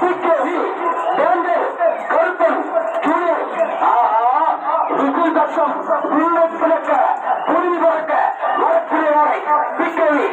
বিদ্রোহী ব্যান্ডের গর্দন চুড়ে ருக்குல் தட்சம் உள்ளம் பிளக்க புரிவி பிறக்க மரத்திலே வரை பிக்கவி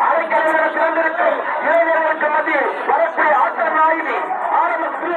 அரைக்கலைஞர் திறந்திருக்கும் இளைஞர்களுக்கு மத்தியில் வரக்கூடிய ஆட்டம் நாயினி ஆரம்பத்தில்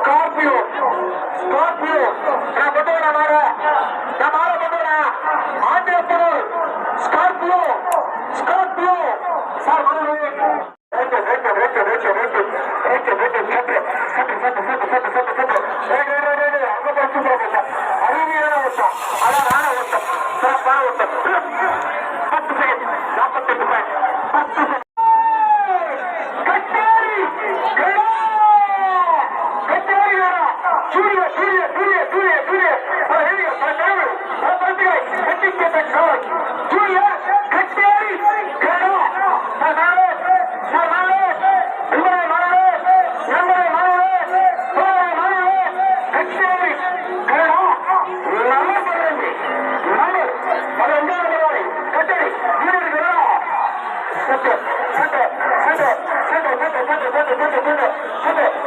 ஸ்கார்பியோ ஸ்கார்பியோ நான் பட்டோட மாற நான் மாற பட்டோட ஆந்திர பொருள் ஸ்கார்பியோ ஸ்கார்பியோ சார் அருமையான ஓட்டம் அழகான ஓட்டம் சிறப்பான ஓட்டம் ちょっと、ちょっと、ちょっと、ちょっと、ちょっと、ちょっと、ちょっと